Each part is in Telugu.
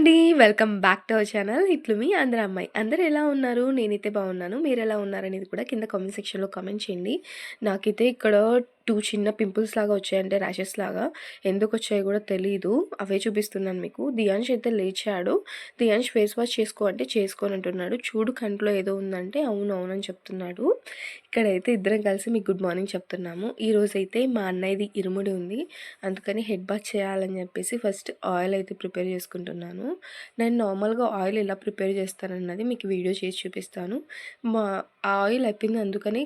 అండి welcome back to our channel. ఇట్లు మీ అందరు అమ్మాయి. అందరు ఎలా ఉన్నారు? నేనైతే బాగున్నాను. మీరు ఎలా ఉన్నారనేది కూడా కింద కామెంట్ సెక్షన్లో కామెంట్ చేయండి. నాకైతే ఇక్కడ టూ చిన్న పింపుల్స్ లాగా వచ్చాయంటే ర్యాషెస్ లాగా. ఎందుకు వచ్చాయో కూడా తెలియదు అవే చూపిస్తున్నాను మీకు. దియాంష్ అయితే లేచాడు. దియాంష్ ఫేస్ వాష్ చేసుకో అంటే చేసుకోని అంటున్నాడు చూడు కంట్లో ఏదో ఉందంటే అవును అవునని చెప్తున్నాడు. ఇక్కడైతే ఇద్దరం కలిసి మీకు గుడ్ మార్నింగ్ చెప్తున్నాము. ఈరోజు అయితే మా అన్నయ్యది ఇరుముడి ఉంది. అందుకని హెడ్ బాత్ చేయాలని చెప్పేసి ఫస్ట్ ఆయిల్ అయితే ప్రిపేర్ చేసుకుంటున్నాను. నేను నార్మల్గా ఆయిల్ ఎలా ప్రిపేర్ చేస్తానన్నది మీకు వీడియో చేసి చూపిస్తాను. మా ఆయిల్ అయిపోయింది అందుకని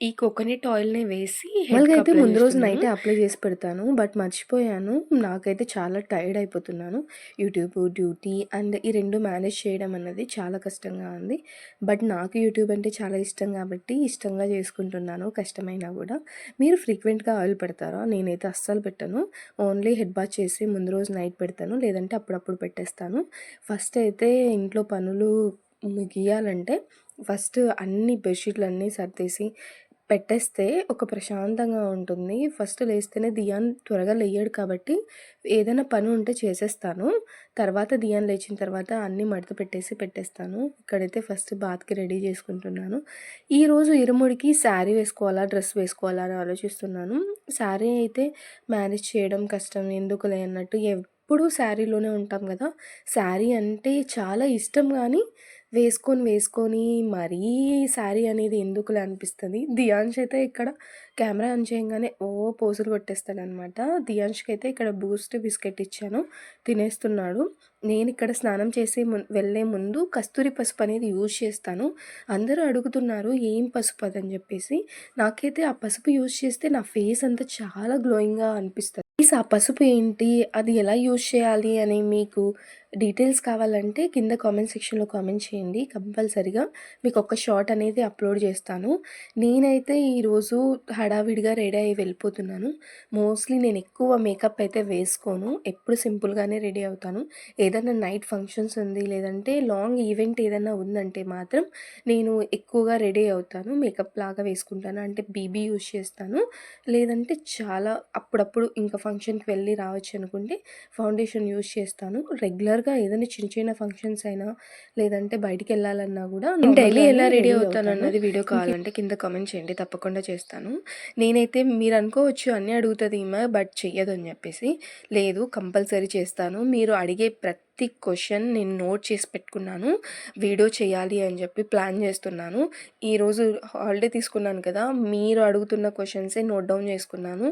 ఈ కోకోనట్ ఆయిల్‌ని వేసి హెడ్‌కి అయితే అప్లై ముందు రోజు చేస్తున్నాను. నైటే అప్లై చేసి పెడతాను. బట్ మర్చిపోయాను. నాకైతే చాలా టైర్డ్ అయిపోతున్నాను. యూట్యూబ్, డ్యూటీ అండ్ ఈ 2 మేనేజ్ చేయడం అన్నది చాలా కష్టంగా ఉంది. బట్ నాకు యూట్యూబ్ అంటే చాలా ఇష్టం కాబట్టి ఇష్టంగా చేసుకుంటున్నాను కష్టమైనా కూడా. మీరు ఫ్రీక్వెంట్‌గా ఆయిల్ పెడతారా? నేనైతే అస్సలు పెట్టను. ఓన్లీ హెడ్ బాత్ చేసి ముందు రోజు నైట్ పెడతాను. లేదంటే అప్పుడప్పుడు పెట్టేస్తాను. ఫస్ట్ అయితే ఇంట్లో పనులు ముగియాలంటే ఫస్ట్ అన్ని బెడ్‌షీట్‌లన్నీ సర్దేసి పెట్టేస్తే ఒక ప్రశాంతంగా ఉంటుంది. ఫస్ట్ లేస్తేనే దియాన్ త్వరగా లేయడు కాబట్టి ఏదైనా పని ఉంటే చేసేస్తాను. తర్వాత దియాన్ లేచిన తర్వాత అన్నీ మడత పెట్టేసి పెట్టేస్తాను. ఇక్కడైతే ఫస్ట్ బాత్‌కి రెడీ చేసుకుంటున్నాను. ఈరోజు ఇరుముడికి శారీ వేసుకోవాలా? డ్రెస్ వేసుకోవాలా? అని ఆలోచిస్తున్నాను. శారీ అయితే మేనేజ్ చేయడం కష్టం ఎందుకులే అన్నట్టు ఎప్పుడూ శారీలోనే ఉంటాం కదా శారీ అంటే చాలా ఇష్టం కానీ వేసుకొని వేసుకొని మరీ శారీ అనేది ఎందుకులే అనిపిస్తుంది దియాంష్ అయితే ఇక్కడ కెమెరా ఆన్ చేయగానే ఓ పోసులు కొట్టేస్తాడనమాట. దియాంష్‌కి అయితే ఇక్కడ బూస్ట్, బిస్కెట్ ఇచ్చాను. తినేస్తున్నాడు. నేను ఇక్కడ స్నానం చేసే ము వెళ్ళే ముందు కస్తూరి పసుపు అనేది యూజ్ చేస్తాను. అందరూ అడుగుతున్నారు ఏం పసుపు అదని చెప్పేసి. నాకైతే ఆ పసుపు యూజ్ చేస్తే నా ఫేస్ అంతా చాలా గ్లోయింగ్‌గా అనిపిస్తుంది ప్లీజ్ ఆ పసుపు ఏంటి? అది ఎలా యూజ్ చేయాలి అని మీకు డీటెయిల్స్ కావాలంటే కింద కామెంట్ సెక్షన్‌లో కామెంట్ చేయండి. కంపల్సరీగా మీకు ఒక షార్ట్ అనేది అప్లోడ్ చేస్తాను. నేనైతే ఈరోజు హడావిడిగా రెడీ అయ్యి వెళ్ళిపోతున్నాను. మోస్ట్‌లీ నేను ఎక్కువ మేకప్ అయితే వేసుకోను. ఎప్పుడు సింపుల్‌గానే రెడీ అవుతాను. ఏదైనా నైట్ ఫంక్షన్స్ ఉంది లేదంటే లాంగ్ ఈవెంట్ ఏదైనా ఉందంటే మాత్రం నేను ఎక్కువగా రెడీ అవుతాను. మేకప్ లాగా వేసుకుంటాను. అంటే బీబీ యూజ్ చేస్తాను. లేదంటే చాలా అప్పుడప్పుడు ఇంకా ఫంక్షన్‌కి వెళ్ళి రావచ్చు అనుకుంటే ఫౌండేషన్ యూజ్ చేస్తాను. రెగ్యులర్ రెగ్యులర్‌గా ఏదైనా చిన్న చిన్న ఫంక్షన్స్ అయినా లేదంటే బయటికెళ్ళాలన్నా కూడా నేను డైలీ ఎలా రెడీ అవుతాను. అన్నది వీడియో కావాలంటే కింద కామెంట్ చేయండి. తప్పకుండా చేస్తాను. నేనైతే మీరు అనుకోవచ్చు అన్నీ అడుగుతది ఈమె బట్ చెయ్యదు అని చెప్పేసి. లేదు కంపల్సరీ చేస్తాను. మీరు అడిగే ప్రతి క్వెషన్ నేను నోట్ చేసి పెట్టుకున్నాను. వీడియో చేయాలి అని చెప్పి ప్లాన్ చేస్తున్నాను. ఈరోజు హాలిడే తీసుకున్నాను కదా! మీరు అడుగుతున్న క్వశ్చన్సే నోట్ డౌన్ చేసుకున్నాను.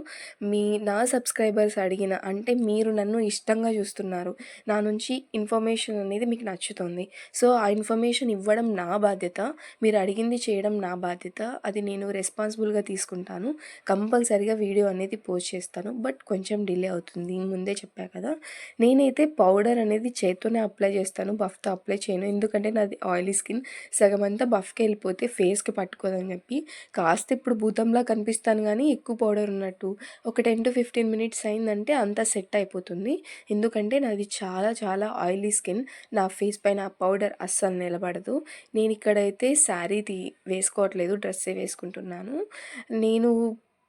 మీ నా సబ్స్క్రైబర్స్ అడిగిన అంటే మీరు నన్ను ఇష్టంగా చూస్తున్నారు. నా నుంచి ఇన్ఫర్మేషన్ అనేది మీకు నచ్చుతుంది. సో, ఆ ఇన్ఫర్మేషన్ ఇవ్వడం నా బాధ్యత. మీరు అడిగింది చేయడం నా బాధ్యత. అది నేను రెస్పాన్సిబుల్‌గా తీసుకుంటాను. కంపల్సరిగా వీడియో అనేది పోస్ట్ చేస్తాను. బట్ కొంచెం డిలే అవుతుంది. ముందే చెప్పా కదా! నేనైతే పౌడర్ అనేది చేత్తోనే అప్లై చేస్తాను. బఫ్‌తో అప్లై చేయను. ఎందుకంటే నాది ఆయిలీ స్కిన్. సగం అంతా బఫ్‌కి వెళ్ళిపోతే ఫేస్‌కి పట్టుకోదని చెప్పి కాస్త ఇప్పుడు భూతంలా కనిపిస్తాను కానీ ఎక్కువ పౌడర్ ఉన్నట్టు. ఒక 10-15 మినిట్స్ అయిందంటే అంతా సెట్ అయిపోతుంది. ఎందుకంటే నాది చాలా చాలా ఆయిలీ స్కిన్. నా ఫేస్ పైన ఆ పౌడర్ అస్సలు నిలబడదు. నేను ఇక్కడైతే శారీది వేసుకోవట్లేదు. డ్రెస్సే వేసుకుంటున్నాను. నేను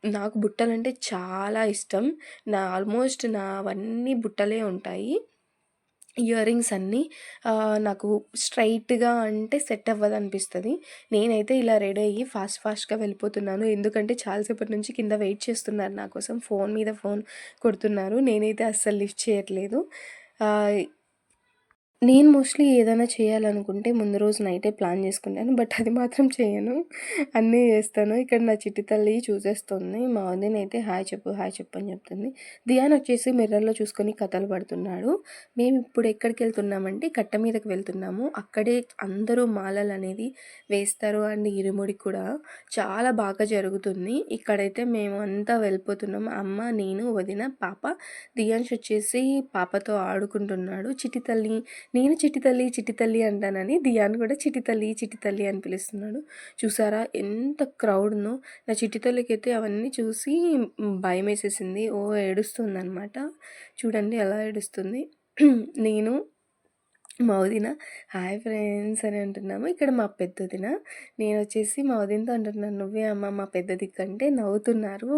నాకు బుట్టలంటే చాలా ఇష్టం. నా ఆల్మోస్ట్ నావన్నీ బుట్టలే ఉంటాయి. ఇయర్ రింగ్స్ అన్నీ నాకు స్ట్రైట్గా అంటే సెట్ అవ్వదు అనిపిస్తుంది నేనైతే ఇలా రెడీ అయ్యి ఫాస్ట్ ఫాస్ట్‌గా వెళ్ళిపోతున్నాను. ఎందుకంటే చాలాసేపటి నుంచి కింద వెయిట్ చేస్తున్నారు నా కోసం. ఫోన్ మీద ఫోన్ కొడుతున్నారు. నేనైతే అస్సలు లిఫ్ట్ చేయట్లేదు. నేను మోస్ట్‌లీ ఏదైనా చేయాలనుకుంటే ముందు రోజు నైటే ప్లాన్ చేసుకుంటాను. బట్ అది మాత్రం చేయను. అన్నీ చేస్తాను. ఇక్కడ నా చిట్టి తల్లి చూసేస్తుంది. మా వదిన అయితే హాయ్ చెప్పు, హాయ్ చెప్పు అని చెప్తుంది. దియాన్ వచ్చేసి మిర్రర్‌లో చూసుకొని కథలు పడుతున్నాడు. మేము ఇప్పుడు ఎక్కడికి వెళ్తున్నామంటే కట్ట మీదకి వెళ్తున్నాము. అక్కడే అందరూ మాలలు అనేది వేస్తారు. అండ్ ఇరుముడి కూడా చాలా బాగా జరుగుతుంది. ఇక్కడైతే మేము అంతా వెళ్ళిపోతున్నాం. అమ్మ, నేను, వదిన, పాప. దియాన్ష్ వచ్చేసి పాపతో ఆడుకుంటున్నాడు. చిట్టి తల్లి నేను చిట్టి తల్లి, చిట్టి తల్లి అంటానని దియాన్ కూడా చిట్టి తల్లి, చిట్టి తల్లి అని పిలుస్తున్నాడు. చూసారా ఎంత క్రౌడ్ నా చిట్టి తల్లికైతే అవన్నీ చూసి భయం వేసేసింది ఓ ఏడుస్తుంది అనమాట చూడండి ఎలా ఏడుస్తుంది. నేను మా వదిన హాయ్ ఫ్రెండ్స్ అని అంటున్నాము. ఇక్కడ మా పెద్దదిన నేనొచ్చేసి మా వదినతో అంటున్నాను. నువ్వే అమ్మ మా పెద్దది కంటే నవ్వుతున్నారు.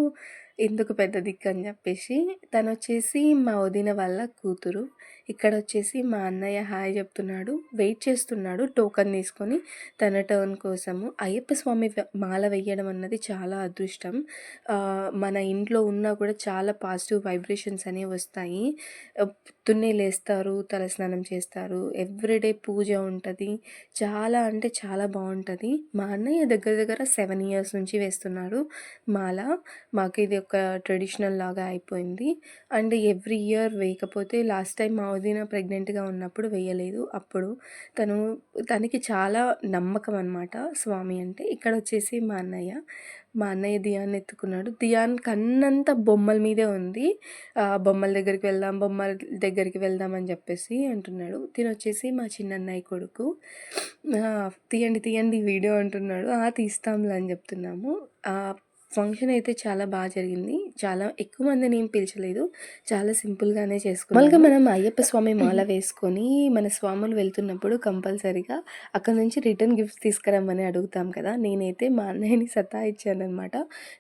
ఎందుకు పెద్ద దిక్కు అని చెప్పేసి తనొచ్చేసి మా వదిన వాళ్ళ కూతురు ఇక్కడ వచ్చేసి మా అన్నయ్య హాయ్ చెప్తున్నాడు వెయిట్ చేస్తున్నాడు టోకన్ తీసుకొని తన టర్న్ కోసము. అయ్యప్ప స్వామి మాల వేయడం అన్నది చాలా అదృష్టం. మన ఇంట్లో ఉన్నా కూడా చాలా పాజిటివ్ వైబ్రేషన్స్ అనేవి వస్తాయి. ఆ, పొద్దున్నే లేస్తారు తలస్నానం చేస్తారు ఎవ్రీడే పూజ ఉంటుంది. చాలా అంటే చాలా బాగుంటుంది. మా అన్నయ్య దగ్గర దగ్గర సెవెన్ ఇయర్స్ నుంచి వేస్తున్నాడు మాల. మాకు ఇది ఒక ట్రెడిషనల్ లాగా అయిపోయింది. అండ్ ఎవ్రీ ఇయర్ వేయకపోతే లాస్ట్ టైం మా వదిన ప్రెగ్నెంట్గా ఉన్నప్పుడు వేయలేదు. అప్పుడు తను తనకి చాలా నమ్మకం అనమాట స్వామి అంటే. ఇక్కడ వచ్చేసి మా అన్నయ్య మా అన్నయ్య దియాన్ని ఎత్తుకున్నాడు. దియాన్ కన్నంత బొమ్మల మీదే ఉంది. బొమ్మల దగ్గరికి వెళ్దాం బొమ్మల దగ్గరికి వెళ్దాం అని చెప్పేసి అంటున్నాడు. తిని వచ్చేసి మా చిన్నన్నయ్య కొడుకు. తీయండి తీయండి వీడియో అంటున్నాడు. ఆ తీస్తాంలే అని చెప్తున్నాము. ఫంక్షన్ అయితే చాలా బాగా జరిగింది. చాలా ఎక్కువ మందిని ఏం పిలిచలేదు. చాలా సింపుల్గానే చేసుకున్నాం మళ్ళీ మనం అయ్యప్ప స్వామి మాల వేసుకొని మన స్వాములు వెళ్తున్నప్పుడు కంపల్సరీగా అక్కడ నుంచి రిటర్న్ గిఫ్ట్స్ తీసుకురమ్మని అడుగుతాం కదా. నేనైతే మా అన్నయ్యని సతాయిచ్చానమాట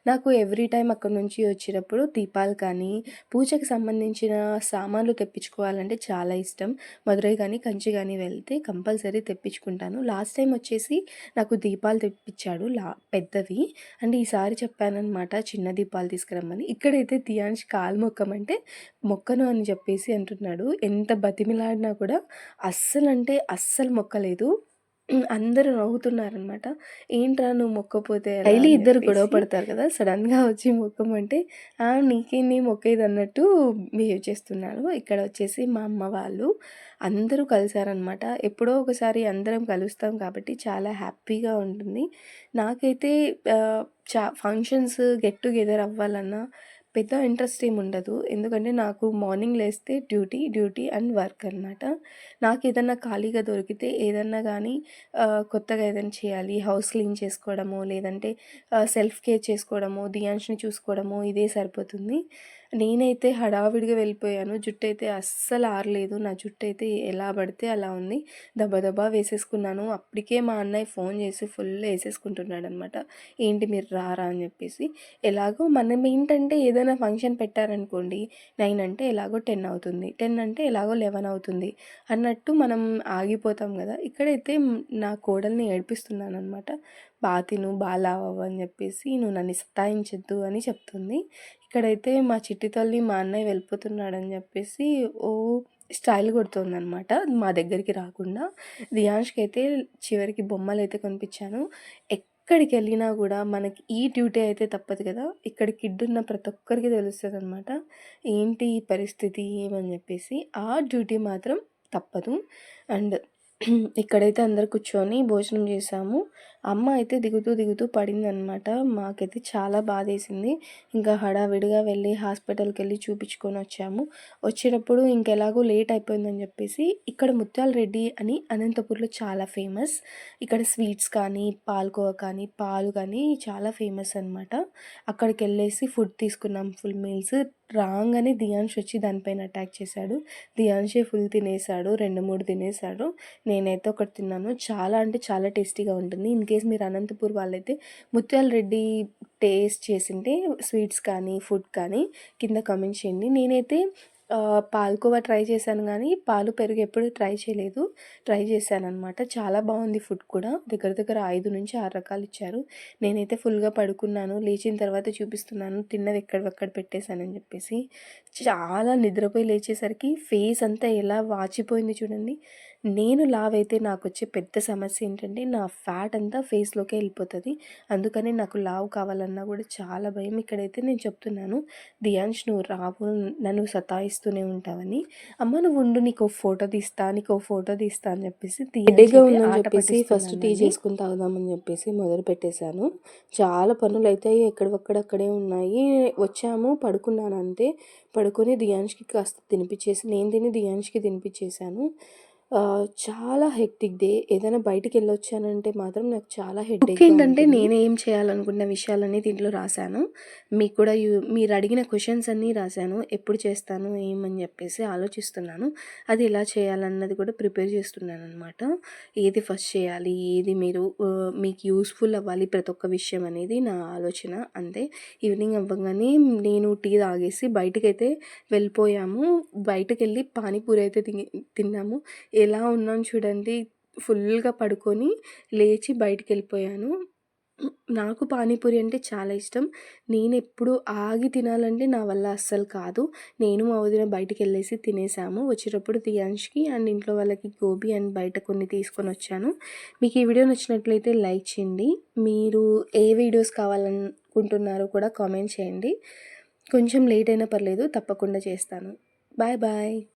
నాకు ఎవ్రీ టైం అక్కడ నుంచి వచ్చినప్పుడు దీపాలు కానీ పూజకి సంబంధించిన సామాన్లు తెప్పించుకోవాలంటే చాలా ఇష్టం. మదురై కానీ కంచి కానీ వెళ్తే కంపల్సరీ తెప్పించుకుంటాను. లాస్ట్ టైం వచ్చేసి నాకు దీపాలు తెప్పించాడు లా పెద్దవి. అండ్ ఈసారి చెప్పానమాట చిన్న దీపాలు తీసుకురమ్మని. ఇక్కడైతే తియాన్ష్ కాలు మొక్కమంటే మొక్కను అని చెప్పేసి అంటున్నాడు. ఎంత బతిమిలాడినా కూడా అస్సలు అంటే అస్సలు మొక్కలేదు. అందరూ నవ్వుతున్నారనమాట. ఏంట్రా నువ్వు మొక్కపోతే ఎలా?" డైలీ అని ఇద్దరు గొడవ చెప్పేసి. పడతారు కదా సడన్గా వచ్చి మొక్కమంటే "ఆ, నీకేంది మొక్కేది అన్నట్టు బిహేవ్ చేస్తున్నారు. ఇక్కడ వచ్చేసి మా అమ్మ వాళ్ళు అందరూ కలిసారనమాట. ఎప్పుడో ఒకసారి అందరం కలుస్తాం కాబట్టి చాలా హ్యాపీగా ఉంటుంది. నాకైతే చా ఫంక్షన్స్ గెట్ టుగెదర్ అవ్వాలన్నా పెద్ద ఇంట్రెస్ట్ ఏమి ఉండదు. ఎందుకంటే నాకు మార్నింగ్ లేస్తే డ్యూటీ డ్యూటీ అండ్ వర్క్ అనమాట నాకు ఏదన్నా ఖాళీగా దొరికితే ఏదన్నా కానీ కొత్తగా ఏదైనా చేయాలి. హౌస్ క్లీన్ చేసుకోవడము లేదంటే సెల్ఫ్ కేర్ చేసుకోవడము దియాన్స్ని చూసుకోవడము ఇదే సరిపోతుంది. నేనైతే హడావిడిగా వెళ్ళిపోయాను. జుట్టు అయితే అస్సలు ఆరలేదు. నా జుట్టు అయితే ఎలా పడితే అలా ఉంది. దబా దబా వేసేసుకున్నాను. అప్పటికే మా అన్నయ్య ఫోన్ చేసి ఫుల్ వేసేసుకుంటున్నాడు అనమాట ఏంటి మీరు రారా? అని చెప్పేసి. ఎలాగో మనం ఏంటంటే ఏదైనా ఫంక్షన్ పెట్టారనుకోండి నైన్ అంటే ఎలాగో టెన్ అవుతుంది. టెన్ అంటే ఎలాగో లెవెన్ అవుతుంది. అన్నట్టు మనం ఆగిపోతాం కదా. ఇక్కడైతే నా కోడల్ని ఏడిపిస్తున్నాను అనమాట బాగా తిను బాగా అని చెప్పేసి నువ్వు నన్ను సతాయించద్దు అని చెప్తుంది. ఇక్కడైతే మా చిట్టి తల్లి మా అన్నయ్య వెళ్ళిపోతున్నాడని చెప్పేసి ఓ స్టైల్ కొడుతుందనమాట మా దగ్గరికి రాకుండా దియాంష్కి అయితే చివరికి బొమ్మలు అయితే కొనిపించాను. ఎక్కడికి వెళ్ళినా కూడా మనకి ఈ డ్యూటీ అయితే తప్పదు కదా. ఇక్కడ కిడ్ ఉన్న ప్రతి ఒక్కరికి తెలుస్తుంది అనమాట ఏంటి ఈ పరిస్థితి? ఏమని చెప్పేసి ఆ డ్యూటీ మాత్రం తప్పదు. అండ్ ఇక్కడైతే అందరు కూర్చొని భోజనం చేసాము అమ్మ అయితే దిగుతూ దిగుతూ పడిందనమాట. మాకైతే చాలా బాధేసింది. ఇంకా హడావిడిగా వెళ్ళి హాస్పిటల్కి వెళ్ళి చూపించుకొని వచ్చాము. వచ్చేటప్పుడు ఇంకెలాగో లేట్ అయిపోయిందని చెప్పేసి ఇక్కడ ముత్యాల రెడ్డి అని అనంతపూర్లో చాలా ఫేమస్. ఇక్కడ స్వీట్స్ కానీ పాల్కోవా కానీ పాలు కానీ చాలా ఫేమస్ అనమాట అక్కడికి వెళ్ళేసి ఫుడ్ తీసుకున్నాం. Full meals. రాగానే దియాన్ష్ వచ్చి దానిపైన అటాక్ చేశాడు. దియాన్షే ఫుల్ తినేసాడు రెండు మూడు తినేసాడు నేనైతే ఒకటి తిన్నాను. చాలా అంటే చాలా టేస్టీగా ఉంటుంది. ఇంకే కేస్ మీరు అనంతపూర్ వాళ్ళైతే ముత్యాల రెడ్డి టేస్ట్ చేసింటే స్వీట్స్ కానీ ఫుడ్ కానీ కింద కమెంట్ చేయండి. నేనైతే పాలకోవా పాల్కోవా ట్రై చేశాను కానీ పాలు పెరుగు ఎప్పుడు ట్రై చేయలేదు. ట్రై చేశాను అనమాట చాలా బాగుంది ఫుడ్ కూడా. దగ్గర దగ్గర ఐదు నుంచి ఆరు రకాలు ఇచ్చారు. నేనైతే ఫుల్గా పడుకున్నాను. లేచిన తర్వాత చూపిస్తున్నాను. తిన్నది ఎక్కడెక్కడ పెట్టేశానని చెప్పేసి. చాలా నిద్రపోయి లేచేసరికి ఫేస్ అంతా ఎలా వాచిపోయింది చూడండి. నేను లావ్ అయితే నాకు వచ్చే పెద్ద సమస్య ఏంటంటే నా ఫ్యాట్ అంతా ఫేస్లోకి వెళ్ళిపోతుంది. అందుకని నాకు లావ్ కావాలన్నా కూడా చాలా భయం. ఇక్కడైతే నేను చెప్తున్నాను దియాంష్ నువ్వు రావు నన్ను సతాయిస్తూనే ఉంటావని. అమ్మ నువ్వు ఉండు నీకు ఫోటో తీస్తా నీకు ఫోటో తీస్తా అని చెప్పేసి దియాంష్ ఉందని చెప్పేసి ఫస్ట్ టీ. చేసుకుని తాగుదామని చెప్పేసి మొదలు పెట్టేశాను. చాలా పనులు అయితే ఎక్కడొక్కడక్కడే ఉన్నాయి. వచ్చాము పడుకున్నాను అంతే. పడుకొని దియాంష్కి కాస్త తినిపించేసి నేను తిని దియాంష్కి తినిపించేశాను చాలా హెక్టిక్ డే. ఏదైనా బయటికెళ్ళొచ్చానంటే మాత్రం నాకు చాలా బుక్ హెడేక్‌గా ఏంటంటే. నేనేం చేయాలనుకున్న విషయాలన్నీ దీంట్లో రాశాను. మీకు కూడా యు మీరడిగిన క్వెషన్స్ అన్నీ రాశాను. ఎప్పుడు చేస్తాను, ఏమని జెప్పేసి ఆలోచిస్తున్నాను. అది ఎలా చేయాలన్నది కూడా ప్రిపేర్ చేస్తున్నాననమాట. ఏది ఫస్ట్ చేయాలి, ఏది మీరు మీకు యూజ్‌ఫుల్ అవ్వాలి ప్రతి ఒక్క విషయం అనేది నా ఆలోచన అంతే. ఈవినింగ్ అవ్వంగానే నేను టీ తాగేసి బయటికైతే వెళ్ళిపోయాము. బయటకెళ్ళి పానీపూరి అయితే తిని తిన్నాము. ఎలా ఉన్నాను చూడండి ఫుల్‌గా పడుకొని లేచి బయటికి వెళ్ళిపోయాను నాకు పానీపూరి అంటే చాలా ఇష్టం. నేను ఎప్పుడు ఆగి తినాలంటే నా వల్ల అస్సలు కాదు. నేను మా వదిన బయటికెళ్ళేసి తినేసాము. వచ్చేటప్పుడు తియాన్ష్‌కి అండ్ ఇంట్లో వాళ్ళకి గోబీ అండ్ బయట కొన్ని తీసుకొని వచ్చాను మీకు ఈ వీడియో నచ్చినట్లయితే లైక్ చేయండి. మీరు ఏ వీడియోస్ కావాలనుకుంటున్నారో కూడా కామెంట్ చేయండి. కొంచెం లేట్ అయినా పర్లేదు తప్పకుండా చేస్తాను. Bye bye.